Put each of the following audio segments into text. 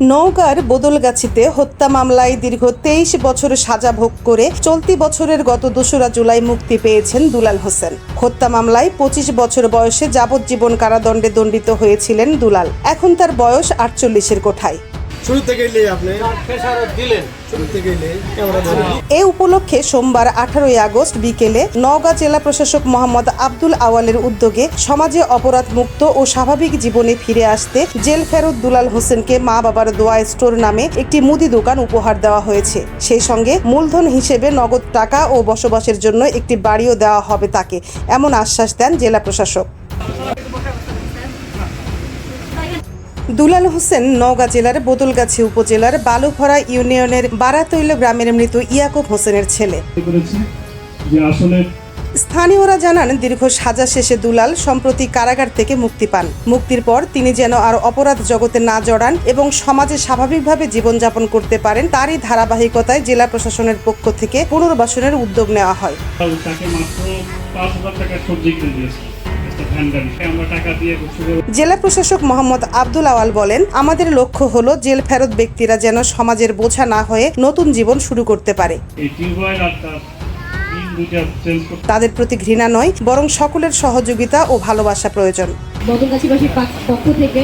নওগাঁর বদলগাছিতে হত্যা মামলায় দীর্ঘ তেইশ বছর সাজা ভোগ করে চলতি বছরের গত দোসরা জুলাই মুক্তি পেয়েছেন দুলাল হোসেন। হত্যা মামলায় পঁচিশ বছর বয়সে যাবজ্জীবন কারাদণ্ডে দণ্ডিত হয়েছিলেন দুলাল। এখন তার বয়স আটচল্লিশের কোঠায়। শুরু থেকে এলে আপনি। দিলেন। শুরু থেকে এলে ক্যামেরা এ উপলক্ষে সোমবার আঠারোই আগস্ট বিকেলে নওগাঁ জেলা প্রশাসক মোহাম্মদ আব্দুল আওয়ালের উদ্যোগে সমাজে অপরাধ মুক্ত ও স্বাভাবিক জীবনে ফিরে আসতে জেল ফেরত দুলাল হোসেনকে মা বাবার দোয়া স্টোর নামে একটি মুদি দোকান উপহার দেওয়া হয়েছে। সেই সঙ্গে মূলধন হিসেবে নগদ টাকা ও বসবাসের জন্য একটি বাড়িও দেওয়া হবে তাকে এমন আশ্বাস দেন জেলা প্রশাসক। দুলাল হোসেন নওগাঁ জেলার বদলগাছি উপজেলার বালুভরা ইউনিয়নের বারাতৈল গ্রামের মৃত ইয়াকুব হোসেনের ছেলে। স্থানীয়রা জানান দীর্ঘ সাজা শেষে দুলাল সম্প্রতি কারাগার থেকে মুক্তি পান। মুক্তির পর তিনি যেন আর অপরাধ জগতে না জড়ান এবং সমাজে স্বাভাবিকভাবে জীবনযাপন করতে পারেন তারই ধারাবাহিকতায় জেলা প্রশাসনের পক্ষ থেকে পুনর্বাসনের উদ্যোগ নেওয়া হয়। তাকে মাত্র টাকা জেলা প্রশাসক মোহাম্মদ আব্দুল আওয়াল বলেন, আমাদের লক্ষ্য হলো জেল ফেরত ব্যক্তিরা যেন সমাজের বোঝা না হয়ে নতুন জীবন শুরু করতে পারে। তাদের প্রতি ঘৃণা নয়, বরং সকলের সহযোগিতা ও ভালোবাসা প্রয়োজন। বদলগাছিবাসীর পক্ষ থেকে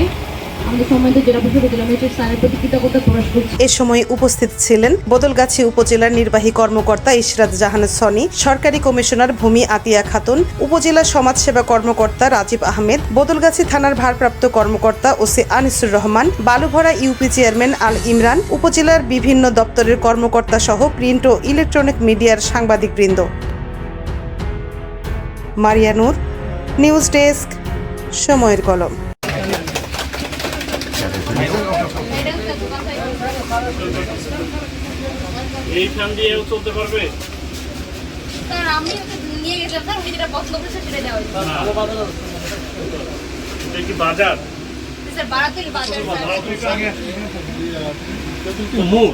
এ সময় উপস্থিত ছিলেন বদলগাছি উপজেলার নির্বাহী কর্মকর্তা ইশরাত জাহান সনি, সরকারি কমিশনার ভূমি আতিয়া খাতুন, উপজেলা সমাজসেবা কর্মকর্তা রাজীব আহমেদ, বদলগাছি থানার ভারপ্রাপ্ত কর্মকর্তা OC Anisur Rahman, Balubhara UP chairman Al Imran, উপজেলার বিভিন্ন দপ্তরের কর্মকর্তা সহ প্রিন্ট ও ইলেকট্রনিক মিডিয়ার সাংবাদিকবৃন্দ। মারিয়ানুর নিউজ ডেস্ক, সময়ের কলম। এই ফ্যান দিয়েও চলতে পারবে স্যার আমি ওকে নিয়ে গেছিলাম স্যার উনি যেটা পছন্দ করেছে সেটা দেওয়া এটা কি বাজার স্যার বাজার স্যার মোড়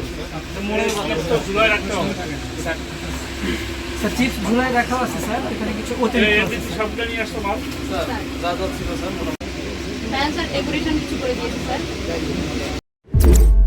মোড়ের তো ঝুলাই রাখতে হবে স্যার চিপস ঝুলাই রাখা আছে স্যার এখানে কিছু অতিরিক্ত আছে। সবটা নিয়ে আসতো মাল হ্যাঁ স্যার ডেকোরেশন কিছু করে দিয়েছে স্যার Thank you.